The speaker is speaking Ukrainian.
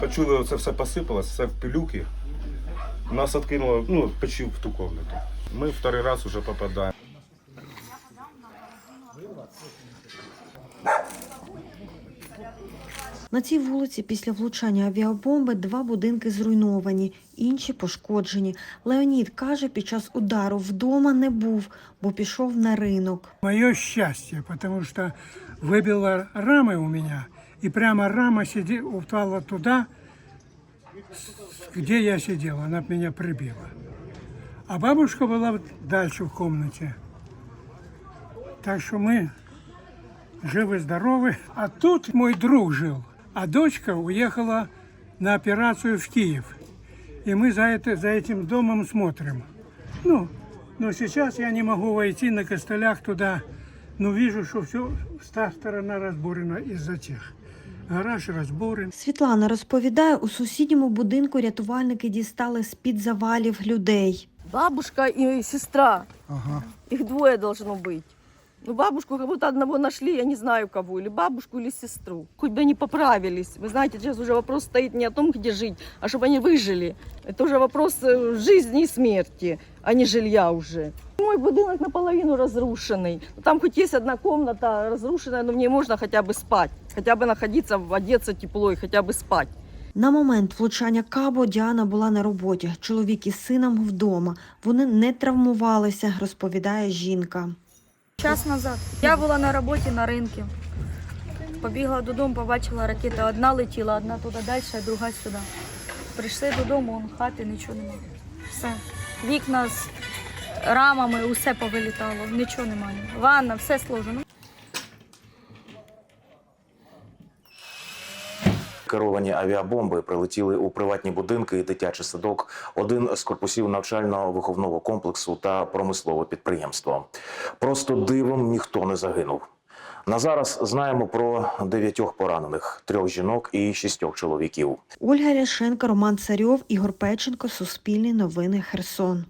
почули, це все посипалось, все в пилюки. Нас відкинуло, ну, почти в ту кімнату. Ми второй раз вже попадаємо. На цій вулиці після влучання авіабомби два будинки зруйновані, інші пошкоджені. Леонід каже, під час удару вдома не був, бо пішов на ринок. Мое счастье, потому что выбила рамы у меня, и прямо рама сиди, упала туда, с- где я сидел, она меня прибила. А бабушка была вот дальше в комнате. Так что мы живы-здоровы. А тут мой друг жил, а дочка уехала на операцию в Киев. И мы за, это, за этим домом смотрим. Ну, но сейчас я не могу войти на костылях туда. Но вижу, что все, та сторона разбурена из-за тех. Гараж разбурен. Світлана розповідає, у сусідньому будинку рятувальники дістали з-під завалів людей. Бабушка и сестра. Их двое должно быть. Ну, бабушку как будто одного нашли, я не знаю кого, или бабушку, или сестру. Хоть бы они поправились. Вы знаете, сейчас уже вопрос стоит не о том, где жить, а чтобы они выжили. Это уже вопрос э, жизни и смерти, а не жилья уже. Мой будинок наполовину разрушенный. Там хоть есть одна комната разрушенная, но в ней можно хотя бы спать. Хотя бы находиться, одеться тепло и хотя бы спать. На момент влучання кабо Діана була на роботі. Чоловік із сином вдома. Вони не травмувалися, розповідає жінка. Час назад я була на роботі на ринку. Побігла додому, побачила ракети. Одна летіла, одна туди далі, а друга сюди. Прийшли додому, вон, хати нічого немає. Все. Вікна з рамами, усе повилітало, нічого немає. Ванна, все сложено. Керовані авіабомби прилетіли у приватні будинки і дитячий садок, один з корпусів навчально-виховного комплексу та промислове підприємство. Просто дивом ніхто не загинув. На зараз знаємо про дев'ятьох поранених, трьох жінок і шістьох чоловіків. Ольга Ляшенко, Роман Царьов, Ігор Печенко, Суспільні новини, Херсон.